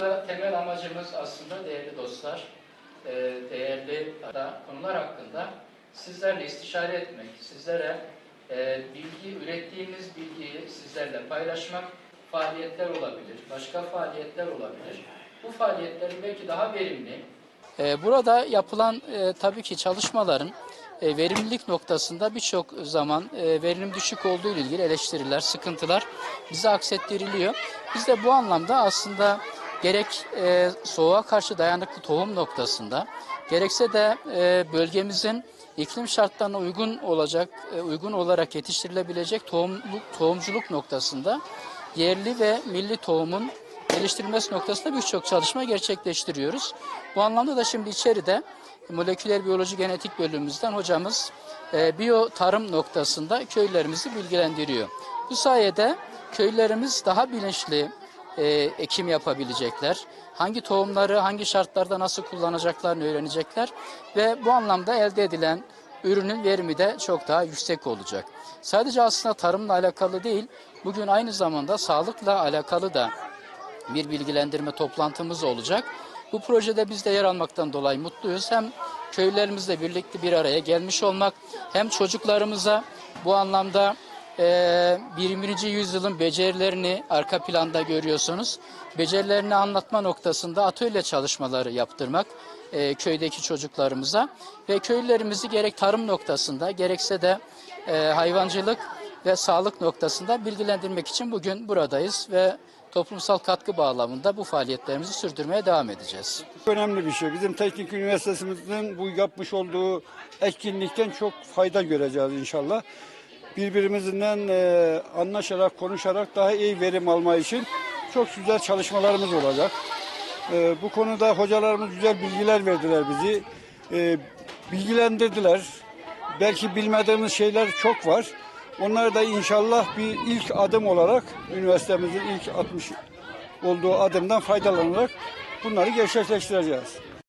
Burada temel amacımız aslında değerli dostlar, e, değerli konular hakkında sizlerle istişare etmek, sizlere e, bilgi, ürettiğimiz bilgiyi sizlerle paylaşmak, faaliyetler olabilir, başka faaliyetler olabilir. Bu faaliyetlerin belki daha verimli. E, Burada yapılan e, tabii ki çalışmaların e, verimlilik noktasında birçok zaman e, verilim düşük olduğu ile ilgili eleştiriler, sıkıntılar bize aksettiriliyor. Biz de bu anlamda aslında gerek e, soğuğa karşı dayanıklı tohum noktasında gerekse de e, bölgemizin iklim şartlarına uygun olacak, e, uygun olarak yetiştirilebilecek tohumluk, tohumculuk noktasında yerli ve milli tohumun geliştirilmesi noktasında birçok çalışma gerçekleştiriyoruz. Bu anlamda da şimdi içeride moleküler biyoloji genetik bölümümüzden hocamız e, biyo tarım noktasında köylerimizi bilgilendiriyor. Bu sayede köylerimiz daha bilinçli e, ekim yapabilecekler. Hangi tohumları hangi şartlarda nasıl kullanacaklarını öğrenecekler ve bu anlamda elde edilen ürünün verimi de çok daha yüksek olacak. Sadece aslında tarımla alakalı değil, bugün aynı zamanda sağlıkla alakalı da bir bilgilendirme toplantımız olacak. Bu projede biz de yer almaktan dolayı mutluyuz. Hem köylerimizle birlikte bir araya gelmiş olmak hem çocuklarımıza bu anlamda e, 21. yüzyılın becerilerini arka planda görüyorsunuz. Becerilerini anlatma noktasında atölye çalışmaları yaptırmak e, köydeki çocuklarımıza ve köylerimizi gerek tarım noktasında gerekse de e, hayvancılık ve sağlık noktasında bilgilendirmek için bugün buradayız ve toplumsal katkı bağlamında bu faaliyetlerimizi sürdürmeye devam edeceğiz. Önemli bir şey. Bizim teknik üniversitemizin bu yapmış olduğu etkinlikten çok fayda göreceğiz inşallah. Birbirimizden e, anlaşarak, konuşarak daha iyi verim alma için çok güzel çalışmalarımız olacak. E, bu konuda hocalarımız güzel bilgiler verdiler bizi. E, bilgilendirdiler. Belki bilmediğimiz şeyler çok var. Onları da inşallah bir ilk adım olarak üniversitemizin ilk atmış olduğu adımdan faydalanarak bunları gerçekleştireceğiz.